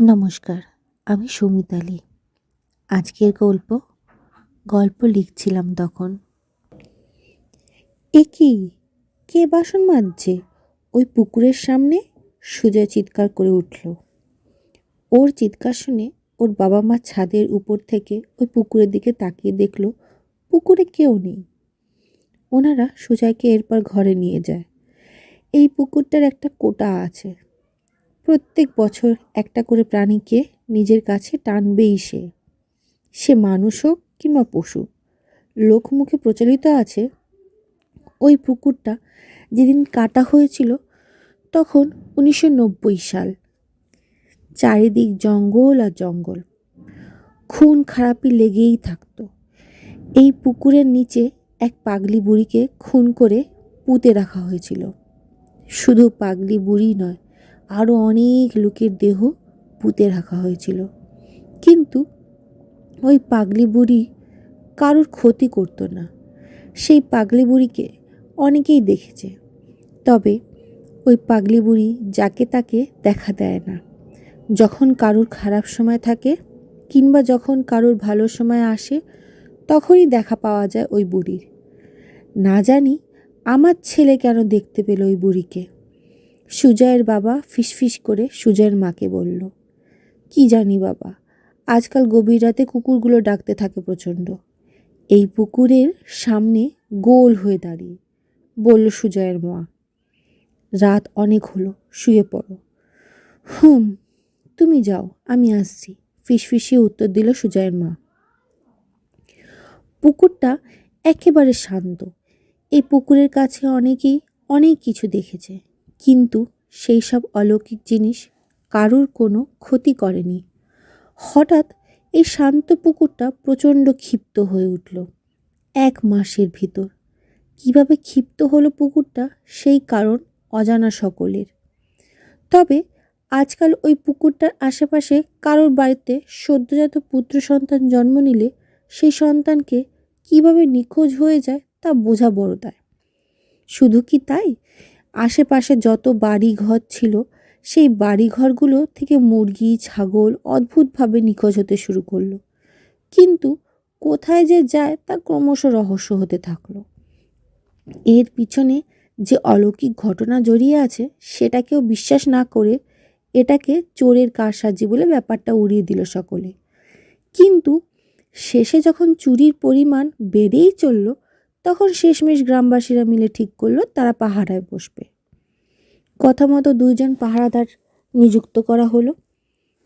নমস্কার, আমি সৌমিতালি আজকের গল্প গল্প লিখছিলাম তখন। এ কি? কে বাসন মাজছে? ওই পুকুরের সামনে? সুজয় চিৎকার করে উঠল। ওর চিৎকার শুনে ওর বাবা মা ছাদের উপর থেকে ওই পুকুরের দিকে তাকিয়ে দেখল, পুকুরে কেউ নেই। ওনারা সুজয়কে এরপর ঘরে নিয়ে যায়। এই পুকুরটার একটা কোটা আছে। প্রত্যেক বছর একটা করে প্রাণীকে নিজের কাছে টানবেই সে। সে মানুষ হোক কিংবা পশু। লোকমুখে প্রচলিত আছে ওই পুকুরটা যেদিন কাটা হয়েছিল তখন উনিশশো নব্বই সাল। চারিদিক জঙ্গল আর জঙ্গল। খুন খারাপি লেগেই থাকতো। এই পুকুরের নিচে এক পাগলি বুড়িকে খুন করে পুঁতে রাখা হয়েছিল। শুধু পাগলি বুড়ি নয় আরও অনেক লোকের দেহ পুঁতে রাখা হয়েছিল। কিন্তু ওই পাগলি বুড়ি কারোর ক্ষতি করতো না। সেই পাগলি বুড়িকে অনেকেই দেখেছে। তবে ওই পাগলি বুড়ি যাকে তাকে দেখা দেয় না। যখন কারোর খারাপ সময় থাকে কিংবা যখন কারোর ভালো সময় আসে, তখনই দেখা পাওয়া যায় ওই বুড়ির। না জানি আমার ছেলে কেন দেখতে পেল ওই বুড়িকে। সুজয়ের বাবা ফিসফিস করে সুজয়ের মাকে বলল, কি জানি বাবা, আজকাল গভীর রাতে কুকুরগুলো ডাকতে থাকে প্রচণ্ড। এই পুকুরের সামনে গোল হয়ে দাঁড়িয়ে বলল সুজয়ের মা, রাত অনেক হলো, শুয়ে পড়ো। হুম, তুমি যাও, আমি আসছি। ফিসফিসিয়ে উত্তর দিল সুজয়ের মা। পুকুরটা একেবারে শান্ত। এই পুকুরের কাছে অনেকেই অনেক কিছু দেখেছে। কিন্তু সেই সব অলৌকিক জিনিস কারুর কোনো ক্ষতি করেনি। হঠাৎ এই শান্ত পুকুরটা প্রচণ্ড ক্ষিপ্ত হয়ে উঠল। এক মাসের ভিতর। কীভাবে ক্ষিপ্ত হলো পুকুরটা সেই কারণ অজানা সকলের। তবে আজকাল ওই পুকুরটার আশেপাশে কারোর বাড়িতে সদ্যজাত পুত্র সন্তান জন্ম নিলে সেই সন্তানকে কীভাবে নিখোঁজ হয়ে যায় তা বোঝা বড় দায় শুধু কি তাই? আশেপাশে যত বাড়ি ঘর ছিল, সেই বাড়িঘরগুলো থেকে মুরগি, ছাগল অদ্ভুতভাবে নিখোঁজ হতে শুরু করল। কিন্তু কোথায় যে যায় তা ক্রমশ রহস্য হতে থাকল। এর পিছনে যে অলৌকিক ঘটনা জড়িয়ে আছে সেটাকেও বিশ্বাস না করে এটাকে চোরের কারসাজি বলে ব্যাপারটা উড়িয়ে দিল সকলে। কিন্তু শেষে যখন চুরির পরিমাণ বেড়েই চলল তখন শেষমেশ গ্রামবাসীরা মিলে ঠিক করল, তারা পাহারায় বসবে। কথা মতো দুইজন পাহারাদার নিযুক্ত করা হলো।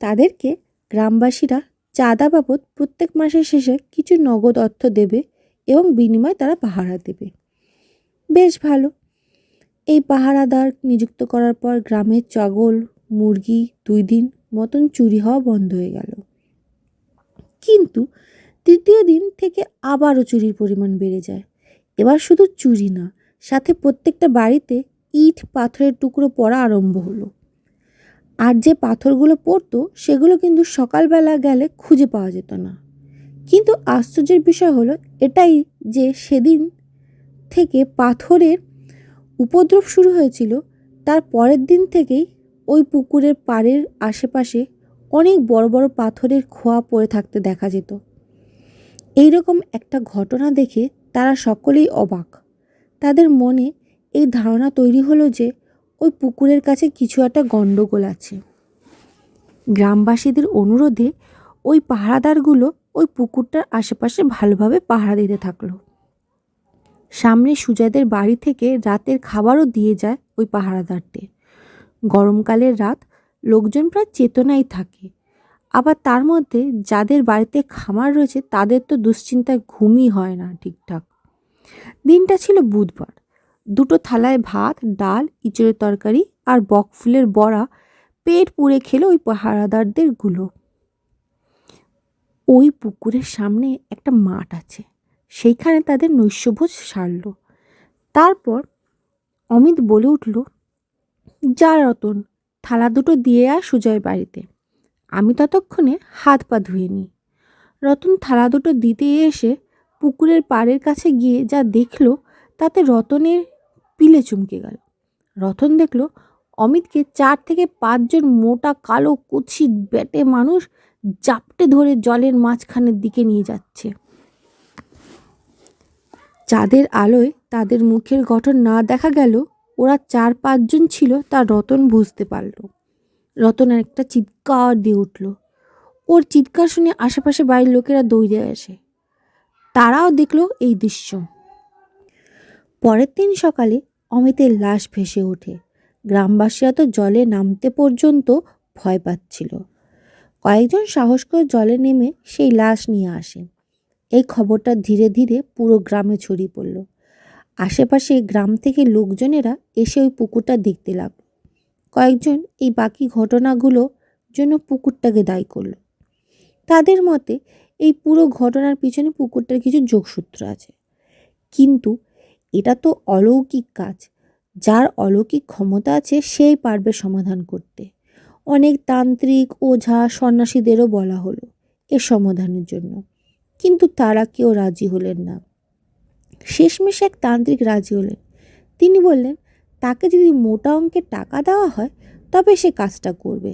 তাদেরকে গ্রামবাসীরা চাঁদা বাবদ প্রত্যেক মাসের শেষে কিছু নগদ অর্থ দেবে এবং বিনিময়ে তারা পাহারা দেবে। বেশ ভালো। এই পাহারাদার নিযুক্ত করার পর গ্রামের ছাগল, মুরগি দুই দিন মতন চুরি হওয়া বন্ধ হয়ে গেল। কিন্তু তৃতীয় দিন থেকে আবারও চুরির পরিমাণ বেড়ে যায়। এবার শুধু চুরি না, সাথে প্রত্যেকটা বাড়িতে ইট, পাথরের টুকরো পড়া আরম্ভ হলো। আর যে পাথরগুলো পড়তো, সেগুলো কিন্তু সকালবেলা গেলে খুঁজে পাওয়া যেত না। কিন্তু আশ্চর্যের বিষয় হলো এটাই যে সেদিন থেকে পাথরের উপদ্রব শুরু হয়েছিল, তার পরের দিন থেকেই ওই পুকুরের পাড়ের আশেপাশে অনেক বড় বড় পাথরের খোয়া পড়ে থাকতে দেখা যেত। এইরকম একটা ঘটনা দেখে তারা সকলেই অবাক। তাদের মনে এই ধারণা তৈরি হলো যে ওই পুকুরের কাছে কিছু একটা গণ্ডগোল আছে। গ্রামবাসীদের অনুরোধে ওই পাহারাদারগুলো ওই পুকুরটার আশেপাশে ভালোভাবে পাহারা দিতে থাকল। সামনে সুজাদের বাড়ি থেকে রাতের খাবারও দিয়ে যায় ওই পাহারাদারদের। গরমকালের রাত লোকজন প্রায় চেতনায় থাকে। আবার তার মধ্যে যাদের বাড়িতে খামার রয়েছে, তাদের তো দুশ্চিন্তায় ঘুমই হয় না ঠিকঠাক। দিনটা ছিল বুধবার। দুটো থালায় ভাত, ডাল, ইঁচড়ের তরকারি আর বকফুলের বড়া পেট পুড়ে খেলো ওই পাহারাদারদেরগুলো। ওই পুকুরের সামনে একটা মাঠ আছে, সেইখানে তাদের নৈশভোজ সারল। তারপর অমিত বলে উঠল, যা রতন, থালা দুটো দিয়ে আয় সুজয় বাড়িতে। আমি ততক্ষণে হাত পা ধুয়ে নিই। রতন থালা দুটো দিতে এসে পুকুরের পাড়ের কাছে গিয়ে যা দেখল, তাতে রতনের পিলে চুমকে গেল। রতন দেখল অমিতকে চার থেকে পাঁচজন মোটা, কালো, কুৎসিত বেটে মানুষ জাপটে ধরে জলের মাঝখানের দিকে নিয়ে যাচ্ছে। চাঁদের আলোয় তাদের মুখের গঠন না দেখা গেল, ওরা চার পাঁচজন ছিল তা রতন বুঝতে পারল। রতন একটা চিৎকার দিয়ে উঠল। ওর চিৎকার শুনে আশেপাশে বাড়ির লোকেরা দৌড়ে আসে। তারাও দেখল এই দৃশ্য। পরের দিন সকালে অমিতের লাশ ভেসে ওঠে। গ্রামবাসীরা তো জলে নামতে পর্যন্ত ভয় পাচ্ছিল। কয়েকজন সাহস করে জলে নেমে সেই লাশ নিয়ে আসে। এই খবরটা ধীরে ধীরে পুরো গ্রামে ছড়িয়ে পড়ল। আশেপাশে গ্রাম থেকে লোকজনেরা এসে ওই পুকুরটা দেখতে লাগল। কয়েকজন এই বাকি ঘটনাগুলো জন্য পুকুরটাকে দায়ী করল। তাদের মতে এই পুরো ঘটনার পিছনে পুকুরটার কিছু যোগসূত্র আছে। কিন্তু এটা তো অলৌকিক কাজ। যার অলৌকিক ক্ষমতা আছে সেই পারবে সমাধান করতে। অনেক তান্ত্রিক, ওঝা, সন্ন্যাসীদেরও বলা হলো এর সমাধানের জন্য। কিন্তু তারা কেউ রাজি হলেন না। শেষমেশ এক তান্ত্রিক রাজি হলেন। তিনি বললেন তাকে যদি মোটা অঙ্কের টাকা দেওয়া হয়, তবে সে কাজটা করবে।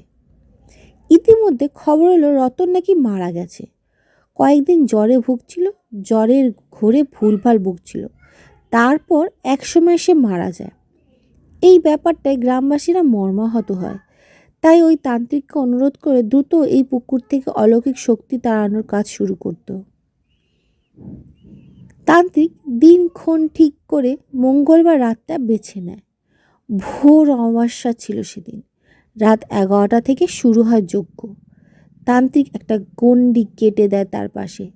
ইতিমধ্যে খবর এলো রতন নাকি মারা গেছে। কয়েকদিন জ্বরে ভুগছিল, জ্বরের ঘোরে ভুলভাল ভুগছিল। তারপর একসময় সে মারা যায়। এই ব্যাপারটায় গ্রামবাসীরা মর্মাহত হয়। তাই ওই তান্ত্রিককে অনুরোধ করে দ্রুত এই পুকুর থেকে অলৌকিক শক্তি তাড়ানোর কাজ শুরু করত। তান্ত্রিক দিনক্ষণ ঠিক করে মঙ্গলবার রাতটা বেছে নেয়। ভোর অমাবস্যা ছিল সেদিন। রাত এগারোটা থেকে শুরু হয় যজ্ঞ। তান্ত্রিক একটা গণ্ডি কেটে দেয় তার পাশে।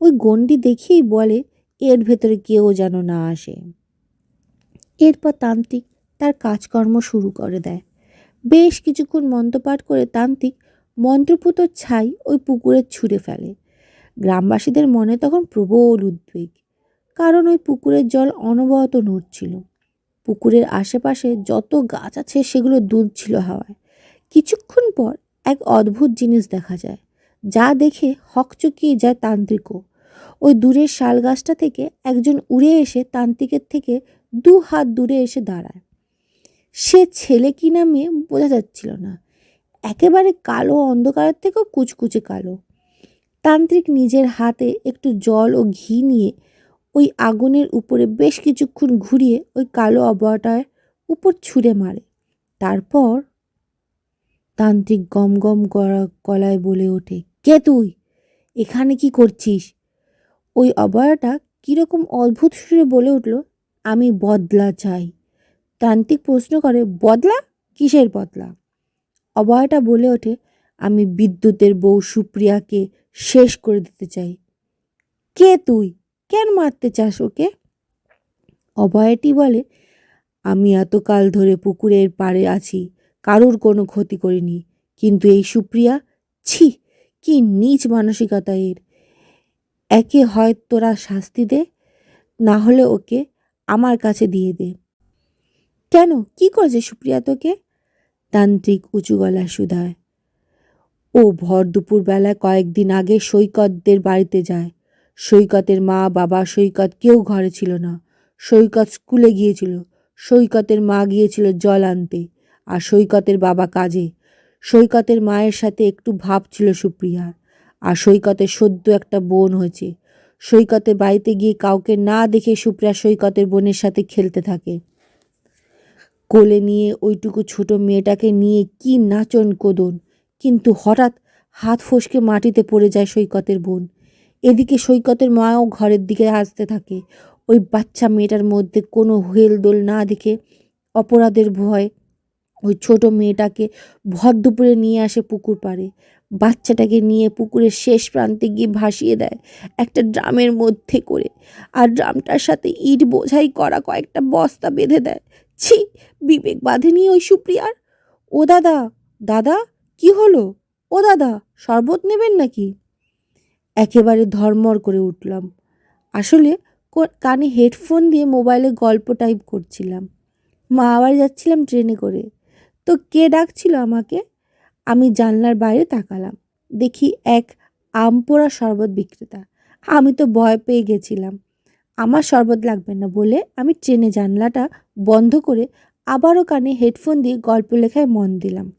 ওই গণ্ডি দেখেই বলে, এর ভেতরে কেউ যেন না আসে। এরপর তান্ত্রিক তার কাজকর্ম শুরু করে দেয়। বেশ কিছুক্ষণ মন্ত্রপাঠ করে তান্ত্রিক মন্ত্রপুত ছাই ওই পুকুরে ছুঁড়ে ফেলে। গ্রামবাসীদের মনে তখন প্রবল উদ্বেগ, কারণ ওই পুকুরের জল অনবরত নড়ছিল। পুকুরের আশেপাশে যত গাছ আছে সেগুলো দুধ ছিল হাওয়ায়। কিছুক্ষণ পর এক অদ্ভুত জিনিস দেখা যায়, যা দেখে হকচকিয়ে যায় তান্ত্রিকও। ওই দূরের শাল গাছটা থেকে একজন উড়ে এসে তান্ত্রিকের থেকে দু হাত দূরে এসে দাঁড়ায়। সে ছেলে কি না মেয়ে বোঝা যাচ্ছিল না। একেবারে কালো অন্ধকারের থেকেও কুচকুচে কালো। তান্ত্রিক নিজের হাতে একটু জল ও ঘি নিয়ে ওই আগুনের উপরে বেশ কিছুক্ষণ ঘুরিয়ে ওই কালো অবয়টার উপর ছুঁড়ে মারে। তারপর তান্ত্রিক গম গম গলায় বলে ওঠে, কে তুই? এখানে কি করছিস? ওই অবয়টা কীরকম অদ্ভুত সুরে বলে উঠল, আমি বদলা চাই। তান্ত্রিক প্রশ্ন করে, বদলা? কিসের বদলা? অবয়াটা বলে ওঠে, আমি বিদ্যুতের বউ সুপ্রিয়াকে শেষ করে দিতে চাই। কে তুই? কেন মারতে চাস ওকে? অভয়টি বলে, আমি এতকাল ধরে পুকুরের পাড়ে আছি, কারোর কোনো ক্ষতি করিনি। কিন্তু এই সুপ্রিয়া, ছি, কি নিজ মানসিকতা এর। একে হয় তোরা শাস্তি দে, না হলে ওকে আমার কাছে দিয়ে দে। কেন? কি করেছে সুপ্রিয়া তোকে? তান্ত্রিক উঁচু গলা শুধায়। ও ভর দুপুরবেলায় কয়েকদিন আগে সৈকতদের বাড়িতে যায়। সৈকতের মা, বাবা, সৈকত, কেউ ঘরে ছিল না। সৈকত স্কুলে গিয়েছিল। সৈকতের মা গিয়েছিল জল আনতে। আর সৈকতের বাবা কাজে। সৈকতের মায়ের সাথে একটু ভাব ছিল সুপ্রিয়ার। আর সৈকতের সদ্য একটা বোন হয়েছে। সৈকতের বাড়িতে গিয়ে কাউকে না দেখে সুপ্রিয়া সৈকতের বোনের সাথে খেলতে থাকে। কোলে নিয়ে ওইটুকু ছোট মেয়েটাকে নিয়ে কি নাচন কোদন কিন্তু হঠাৎ হাত ফসকে মাটিতে পড়ে যায় সৈকতের বোন। এদিকে সৈকতের মাও ঘরের দিকে আসতে থাকে। ওই বাচ্চা মেয়েটার মধ্যে কোনো হেলদোল না দেখে অপরাধের ভয়। ওই ছোট মেয়েটাকে ভর দুপুরে নিয়ে আসে পুকুর পাড়ে। বাচ্চাটাকে নিয়ে পুকুরের শেষ প্রান্তে গিয়ে ভাসিয়ে দেয় একটা ড্রামের মধ্যে করে। আর ড্রামটার সাথে ইট বোঝাই করা কয়েকটা বস্তা বেঁধে দেয়। ছি, বিবেক বাঁধেনি ওই সুপ্রিয়ার। ও দাদা দাদা, কি হলো? ও দাদা, শরবত নেবেন নাকি? একেবারে ধর্মর করে উঠলাম। আসলে কানে হেডফোন দিয়ে মোবাইলে গল্প টাইপ করছিলাম। মা আবার যাচ্ছিলাম ট্রেনে করে। তো কে ডাকছিল আমাকে? আমি জানলার বাইরে তাকালাম। দেখি এক আমপোড়া শরবত বিক্রেতা। আমি তো ভয় পেয়ে গেছিলাম। আমার শরবত লাগবে না বলে আমি ট্রেনে জানলাটা বন্ধ করে আবারও কানে হেডফোন দিয়ে গল্প লেখায় মন দিলাম।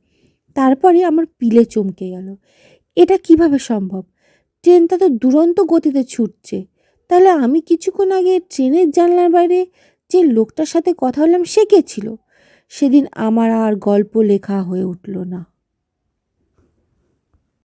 তারপরে আমার পিলে চমকে গেল। এটা কীভাবে সম্ভব? ট্রেনটা তো দুরন্ত গতিতে ছুটছে। তাহলে আমি কিছুক্ষণ আগে ট্রেনের জানলার বাইরে যে লোকটার সাথে কথা হলাম সে কে ছিল? সেদিন আমার আর গল্প লেখা হয়ে উঠল না।